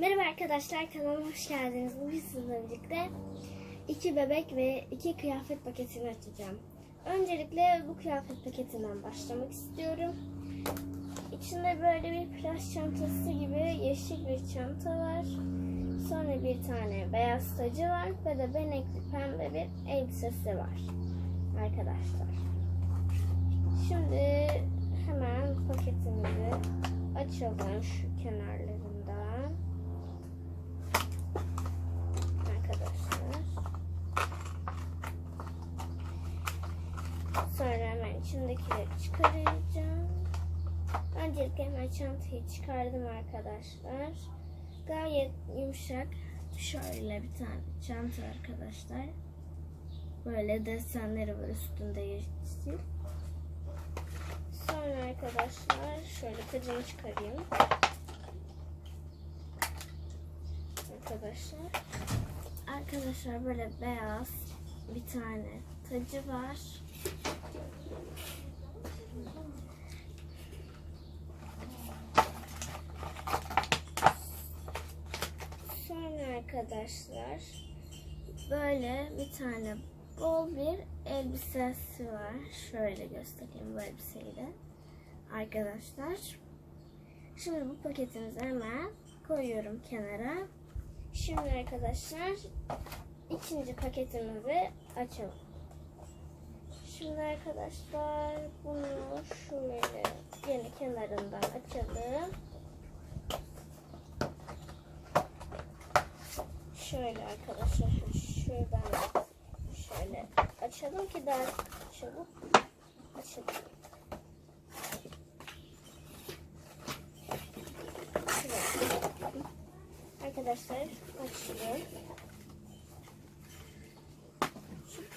Merhaba arkadaşlar kanalıma hoş geldiniz. Bugün sizinle birlikte iki bebek ve iki kıyafet paketini açacağım. Öncelikle bu kıyafet paketinden başlamak istiyorum. İçinde böyle bir plaj çantası gibi yeşil bir çanta var. Sonra bir tane beyaz tacı var ve de benekli pembe bir elbisesi var arkadaşlar. Şimdi hemen paketimizi açalım şu kenarlarından. Arkadaşlar. Sonra içindekileri çıkaracağım. Öncelikle hemen çantayı çıkardım arkadaşlar. Gayet yumuşak. Şöyle bir tane çanta arkadaşlar. Böyle desenleri var üstünde yeşil. Sonra arkadaşlar şöyle tacını çıkarayım. Arkadaşlar. Arkadaşlar böyle beyaz bir tane tacı var. Sonra arkadaşlar böyle bir tane bol bir elbisesi var. Şöyle göstereyim bu elbiseyi de. Arkadaşlar. Şimdi bu paketimizi hemen koyuyorum kenara. Şimdi arkadaşlar ikinci paketimizi açalım. Şimdi arkadaşlar bunu şöyle yeni kenarından açalım. Şöyle arkadaşlar şuradan şöyle açalım ki daha çabuk açalım. Arkadaşlar açıyorum.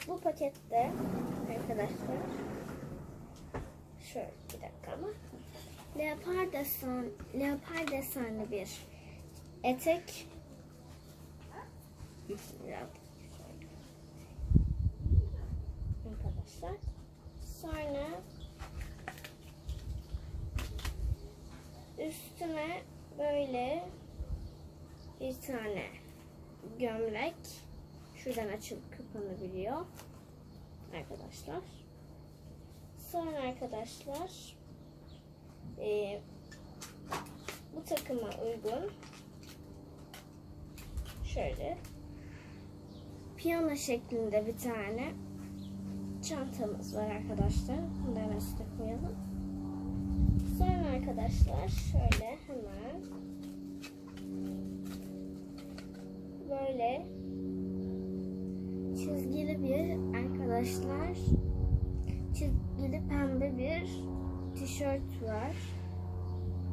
Bu pakette arkadaşlar şöyle bir dakika ama leopar desen leopar desenli bir etek. Arkadaşlar. Sonra üstüne böyle bir tane gömlek şuradan açılıp kapanabiliyor arkadaşlar. Sonra arkadaşlar eee, bu takıma uygun şöyle piyano şeklinde bir tane çantamız var arkadaşlar. Bunu da hemen üstüne koyalım. Sonra arkadaşlar şöyle hemen böyle çizgili bir arkadaşlar çizgili pembe bir tişört var.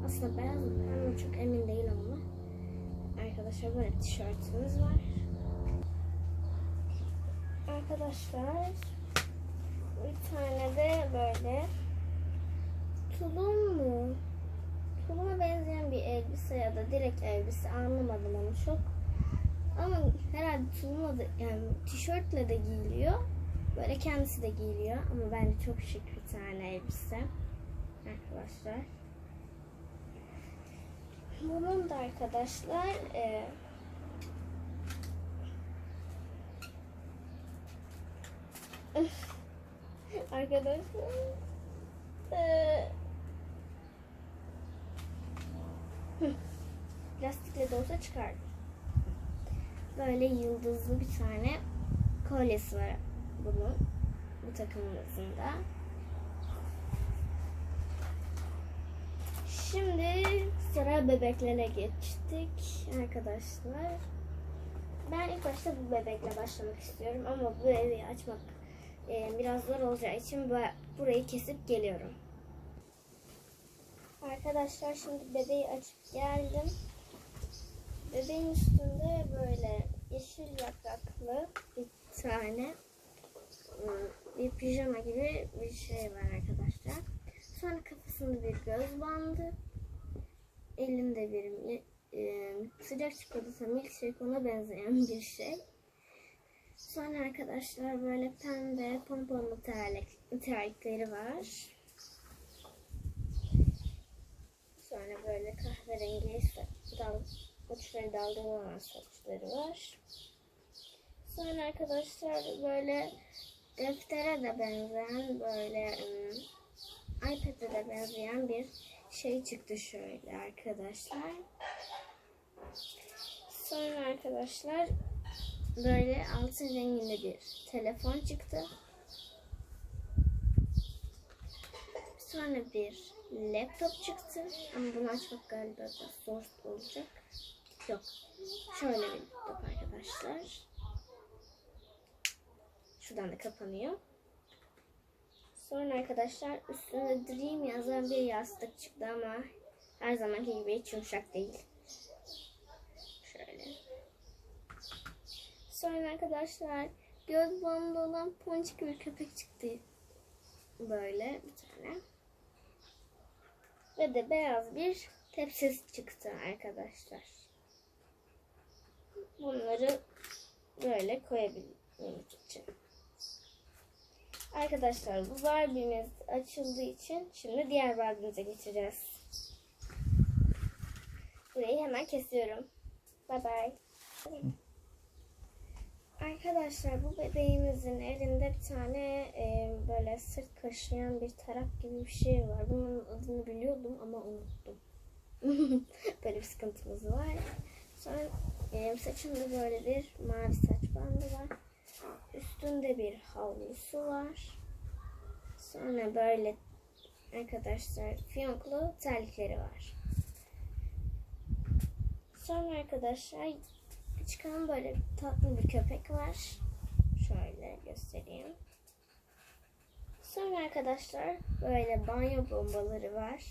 Aslında beyaz mı mi çok emin değilim ama arkadaşlar böyle tişörtümüz var. Arkadaşlar bir tane de böyle tulum mu? Tuluma benzeyen bir elbise ya da direkt elbise anlamadım onu çok. Ama herhalde tulumla da yani tişörtle de giyiliyor. Böyle kendisi de giyiliyor ama bence çok şık bir tane elbise. Arkadaşlar. Bunun da arkadaşlar e, arkadaşlar e, hı, lastikle de olsa çıkardım. Böyle yıldızlı bir tane kolyesi var bunun bu takımımızın da. Şimdi sıra bebeklere geçtik arkadaşlar. Ben ilk başta bu bebekle başlamak istiyorum ama bu evi açmak e, biraz zor olacağı için bu- burayı kesip geliyorum. Arkadaşlar şimdi bebeği açıp geldim. Bebeğin üstünde böyle yeşil yapraklı bir tane ım, bir pijama gibi bir şey var arkadaşlar. Sonra kafasında bir göz bandı. Elinde bir e, sıcak çikolata milkshake ona benzeyen bir şey. Sonra arkadaşlar böyle pembe pomponlu terlik, terlikleri var. Sonra böyle kahverengi dal uçları şöyle dalgalanan saçları var. Sonra arkadaşlar böyle deftere de benzeyen böyle ım, iPad'e de benzeyen bir şey çıktı şöyle arkadaşlar. Sonra arkadaşlar böyle altın renginde bir telefon çıktı. Sonra bir laptop çıktı. Ama bunu açmak galiba biraz zor olacak. Yok. Şöyle bir laptop arkadaşlar. Şuradan da kapanıyor. Sonra arkadaşlar üstünde Dream yazan bir yastık çıktı ama her zamanki gibi hiç yumuşak değil. Şöyle. Sonra arkadaşlar göz bandı olan ponçik bir köpek çıktı. Böyle bir tane. Ve de beyaz bir tepsi çıktı arkadaşlar. Bunları böyle koyabilmemiz için. Arkadaşlar bu Barbie'miz açıldığı için şimdi diğer Barbie'mize geçeceğiz. Burayı hemen kesiyorum. Bye bye. Arkadaşlar bu bebeğimizin elinde bir tane e, böyle sırt kaşıyan bir tarak gibi bir şey var. Bunun adını biliyordum ama unuttum. böyle bir sıkıntımız var. Sonra e, saçında böyle bir mavi saç bandı var. Üstünde bir havlusu var. Sonra böyle arkadaşlar fiyonklu terlikleri var. Sonra arkadaşlar çıkan böyle tatlı bir köpek var. Şöyle göstereyim. Sonra arkadaşlar böyle banyo bombaları var.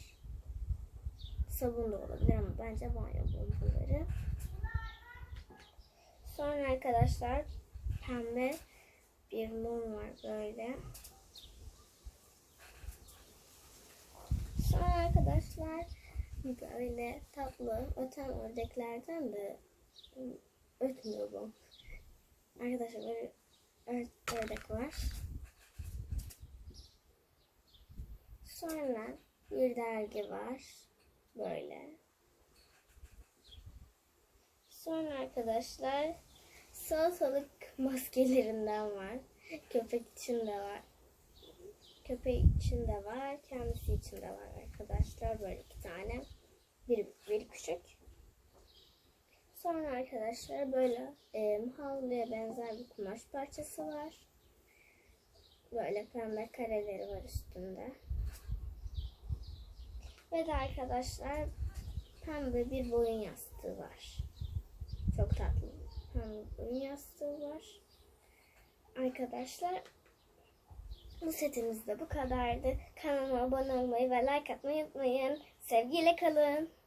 Sabun da olabilir ama bence banyo bombaları. Sonra arkadaşlar pembe bir mum var böyle. Sonra arkadaşlar böyle tatlı öten ördeklerden de ötmüyor bu. Arkadaşlar böyle ör- ördek var. Sonra bir dergi var. Böyle. Sonra arkadaşlar salatalık maskelerinden var. Köpek için de var. Köpek için de var. Kendisi için de var arkadaşlar. Böyle iki tane. Bir, bir küçük. Sonra arkadaşlar böyle e, havluya benzer bir kumaş parçası var. Böyle pembe kareleri var üstünde. Ve de arkadaşlar pembe bir boyun yastığı var. Çok tatlı. Pembe boyun yastığı var. Arkadaşlar bu setimiz de bu kadardı. Kanalıma abone olmayı ve like atmayı unutmayın. Sevgiyle kalın.